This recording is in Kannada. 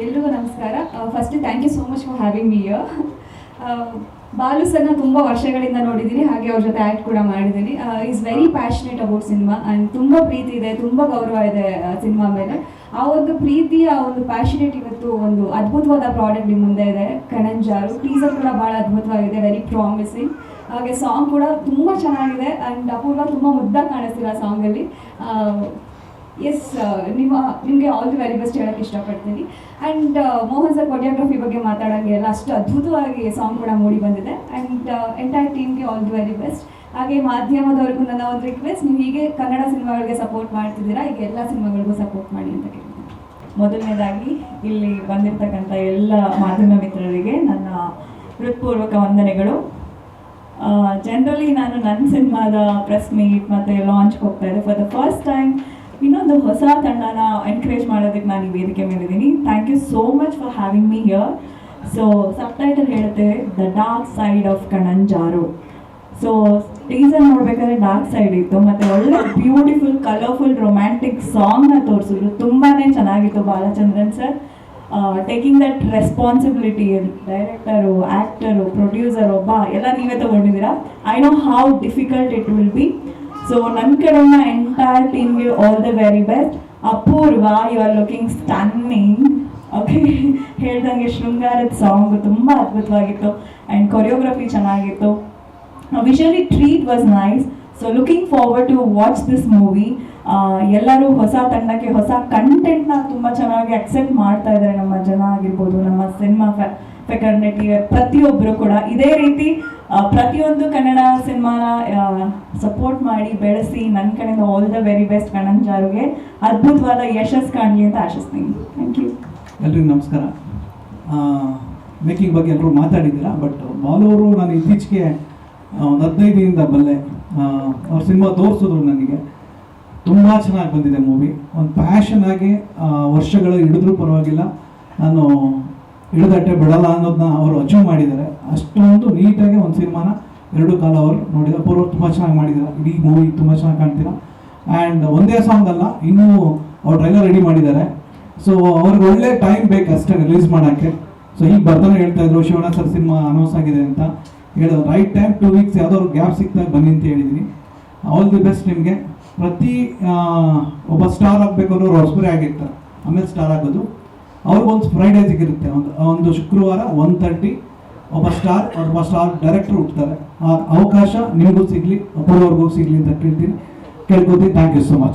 ಎಲ್ರಿಗೂ ನಮಸ್ಕಾರ. First thank you so much for having me Balu ಸರ್ನ ತುಂಬ ವರ್ಷಗಳಿಂದ ನೋಡಿದ್ದೀನಿ, ಹಾಗೆ ಅವ್ರ ಜೊತೆ ಆ್ಯಕ್ಟ್ ಕೂಡ ಮಾಡಿದ್ದೀನಿ. Is very passionate about cinema and ತುಂಬ ಪ್ರೀತಿ ಇದೆ, ತುಂಬ ಗೌರವ ಇದೆ ಸಿನಿಮಾ ಮೇಲೆ. ಆ ಒಂದು ಪ್ರೀತಿ ಆ ಒಂದು ಪ್ಯಾಷನೇಟ್ ಇವತ್ತು ಒಂದು ಅದ್ಭುತವಾದ ಪ್ರಾಡಕ್ಟ್ ನಿಮ್ಮ ಮುಂದೆ ಇದೆ, ಕಣಂಜಾರು. ಟೀಸರ್ ಕೂಡ ಭಾಳ ಅದ್ಭುತವಾಗಿದೆ ವೆರಿ ಪ್ರಾಮಿಸಿಂಗ್ ಹಾಗೆ ಸಾಂಗ್ ಕೂಡ ತುಂಬ ಚೆನ್ನಾಗಿದೆ ಆ್ಯಂಡ್ ಅಪೂರ್ವ, ತುಂಬ ಮುದ್ದಾಗಿ ಕಾಣಿಸ್ತಿಲ್ಲ ಸಾಂಗಲ್ಲಿ ಎಸ್ ನಿಮ್ಮ, ನಿಮಗೆ ಆಲ್ ದಿ ವೆರಿ ಬೆಸ್ಟ್ ಹೇಳಕ್ಕೆ ಇಷ್ಟಪಡ್ತೀನಿ. ಆ್ಯಂಡ್ ಮೋಹನ್ ಸರ್ ಕೊರಿಯೋಗ್ರಫಿ ಬಗ್ಗೆ ಮಾತಾಡೋಂಗೆ ಎಲ್ಲ ಅಷ್ಟು ಅದ್ಭುತವಾಗಿ ಸಾಂಗ್ ಕೂಡ ಮೂಡಿ ಬಂದಿದೆ. ಆ್ಯಂಡ್ ಎಂಟೈರ್ ಟೀಮ್ಗೆ ಆಲ್ ದಿ ವೆರಿ ಬೆಸ್ಟ್ ಹಾಗೆ ಮಾಧ್ಯಮದವರೆಗೂ ನನ್ನ ಒಂದು ರಿಕ್ವೆಸ್ಟ್ ನೀವು ಹೀಗೆ ಕನ್ನಡ ಸಿನಿಮಾಗಳಿಗೆ ಸಪೋರ್ಟ್ ಮಾಡ್ತಿದ್ದೀರಾ ಈಗ ಎಲ್ಲ ಸಿನಿಮಾಗಳಿಗೂ ಸಪೋರ್ಟ್ ಮಾಡಿ ಅಂತ ಕೇಳ್ತೀನಿ. ಮೊದಲನೇದಾಗಿ, ಇಲ್ಲಿ ಬಂದಿರ್ತಕ್ಕಂಥ ಎಲ್ಲ ಮಾಧ್ಯಮ ಮಿತ್ರರಿಗೆ ನನ್ನ ಹೃತ್ಪೂರ್ವಕ ವಂದನೆಗಳು. ಜನರಲಿ ನಾನು ನನ್ನ ಸಿನಿಮಾದ ಪ್ರೆಸ್ ಮೀಟ್ ಮತ್ತು ಲಾಂಚ್ಗೆ ಹೋಗ್ತಾ ಇದ್ದೆ. ಫಾರ್ ದ ಫಸ್ಟ್ ಟೈಮ್ ಇನ್ನೊಂದು ಹೊಸ ತಂಡನ ಎನ್ಕರೇಜ್ ಮಾಡೋದಕ್ಕೆ ನಾನು ಈ ವೇದಿಕೆ ಮೇಲಿದ್ದೀನಿ thank you so much for having me here so subtitle ಹೇಳುತ್ತೆ the dark side of Kananjaru so teaser ನೋಡ್ಬೇಕಾದ್ರೆ ಡಾರ್ಕ್ ಸೈಡ್ ಇತ್ತು, ಮತ್ತೆ ಒಳ್ಳೆ ಬ್ಯೂಟಿಫುಲ್ ಕಲರ್ಫುಲ್ ರೊಮ್ಯಾಂಟಿಕ್ ಸಾಂಗ್ನ ತೋರಿಸಿದ್ರು. ತುಂಬಾನೇ ಚೆನ್ನಾಗಿತ್ತು Balachandran sir. Taking that responsibility director actor producer ಒಬ್ಬ, ಎಲ್ಲ ನೀವೇ ತಗೊಂಡಿದ್ದೀರಾ? I know how difficult it will be so ನನ್ನ ಕಡೆಯಿಂದ ಎಂಟೈರ್ ಟೀಮ್ಗೆ all the very best Apoorva you are looking stunning okay ಹೇಳ್ದಂಗೆ ಶೃಂಗಾರದ ಸಾಂಗ್ ತುಂಬ ಅದ್ಭುತವಾಗಿತ್ತು ಆ್ಯಂಡ್ ಕೊರಿಯೋಗ್ರಫಿ ಚೆನ್ನಾಗಿತ್ತು. Visually treat was nice so looking forward to watch this movie ಎಲ್ಲರೂ ಹೊಸ ತಂಡಕ್ಕೆ ಹೊಸ ಕಂಟೆಂಟ್ನ ತುಂಬ ಚೆನ್ನಾಗಿ ಅಕ್ಸೆಪ್ಟ್ ಮಾಡ್ತಾ ಇದ್ದಾರೆ ನಮ್ಮ ಜನ ಆಗಿರ್ಬೋದು, ನಮ್ಮ ಸಿನಿಮಾ ಫೆಕರ್ನಿಟಿ ಪ್ರತಿಯೊಬ್ಬರು ಕೂಡ ಇದೇ ರೀತಿ ಪ್ರತಿಯೊಂದು ಕನ್ನಡ ಸಿನಿಮಾನ ಸಪೋರ್ಟ್ ಮಾಡಿ ಬೆಳೆಸಿ ನನ್ನ ಕಡೆಯಿಂದ ಆಲ್ ದ ವೆರಿ ಬೆಸ್ಟ್ ಕಣಂಜಾರುಗೆ ಅದ್ಭುತವಾದ ಯಶಸ್ ಕಾಣಲಿ ಅಂತ ಆಶಿಸ್ತೀನಿ. ಥ್ಯಾಂಕ್ ಯು ಎಲ್ರಿಗೂ ನಮಸ್ಕಾರ. ಮೇಕಿಂಗ್ ಬಗ್ಗೆ ಎಲ್ಲರೂ ಮಾತಾಡಿದ್ದೀರಾ? ಬಟ್ ಬಾಲವರು ನಾನು ಇತ್ತೀಚೆಗೆ ಒಂದು ಹದಿನೈದು ದಿನದಿಂದ ಬಲ್ಲೆ ಅವ್ರ ಸಿನಿಮಾ ತೋರಿಸಿದ್ರು ನನಗೆ. ತುಂಬ ಚೆನ್ನಾಗಿ ಬಂದಿದೆ ಮೂವಿ ಒಂದು ಪ್ಯಾಷನ್ ಆಗಿ ವರ್ಷಗಳು ಹಿಡಿದ್ರೂ ಪರವಾಗಿಲ್ಲ. ನಾನು ಹಿಡಿದಟ್ಟೆ ಬಿಡಲ್ಲ ಅನ್ನೋದನ್ನ ಅವರು ಅಚೀವ್ ಮಾಡಿದ್ದಾರೆ. ಅಷ್ಟೊಂದು ನೀಟಾಗಿ ಒಂದು ಸಿನಿಮಾನ ಎರಡು ಕಾಲ ಅವರು ನೋಡಿದ ಪೂರ್ವ ತುಂಬ ಚೆನ್ನಾಗಿ ಮಾಡಿದ್ದಾರೆ. ಇಡೀ ಮೂವಿ ತುಂಬ ಚೆನ್ನಾಗಿ ಕಾಣ್ತೀರಾ ಆ್ಯಂಡ್ ಒಂದೇ ಸಾಂಗ್ ಅಲ್ಲ, ಇನ್ನೂ ಅವ್ರು ಟ್ರೈಲರ್ ರೆಡಿ ಮಾಡಿದ್ದಾರೆ. ಸೊ ಅವ್ರಿಗೆ ಒಳ್ಳೆ ಟೈಮ್ ಬೇಕು ಅಷ್ಟೇ ರಿಲೀಸ್ ಮಾಡೋಕ್ಕೆ. ಸೊ ಈಗ ಬರ್ತಾನೆ ಹೇಳ್ತಾ ಇದ್ರು, ಶಿವಣ್ಣ ಸರ್ ಸಿನಿಮಾ ಅನೌನ್ಸ್ ಆಗಿದೆ ಅಂತ ಹೇಳೋದು ರೈಟ್ ಟೈಮ್ ಟೂ ವೀಕ್ಸ್ ಯಾವ್ದಾದ್ರು ಗ್ಯಾಪ್ ಸಿಕ್ತಾಗ ಬನ್ನಿ ಅಂತ ಹೇಳಿದ್ದೀನಿ ಆಲ್ ದಿ ಬೆಸ್ಟ್ ನಿಮಗೆ. ಪ್ರತಿ ಒಬ್ಬ ಸ್ಟಾರ್ ಆಗಬೇಕು ಅನ್ನೋರು ಹೊಸಬರೇ ಆಗಿರ್ತಾರೆ. ಆಮೇಲೆ ಸ್ಟಾರ್ ಆಗೋದು. ಅವ್ರಿಗೊಂದು ಫ್ರೈಡೇ ಸಿಗಿರುತ್ತೆ ಒಂದು ಒಂದು ಶುಕ್ರವಾರ ಒನ್ ತರ್ಟಿ ಒಬ್ಬ ಸ್ಟಾರ್ ಒಬ್ಬ ಸ್ಟಾರ್ ಡೈರೆಕ್ಟರ್ ಹುಡ್ತಾರೆ ಆ ಅವಕಾಶ ನಿಮಗೂ ಸಿಗಲಿ ಒಬ್ಬರವ್ರಿಗೂ ಸಿಗಲಿ ಅಂತ ಕೇಳ್ತೀನಿ. ಕೇಳ್ಕೊತೀನಿ ಥ್ಯಾಂಕ್ ಯು ಸೊ ಮಚ್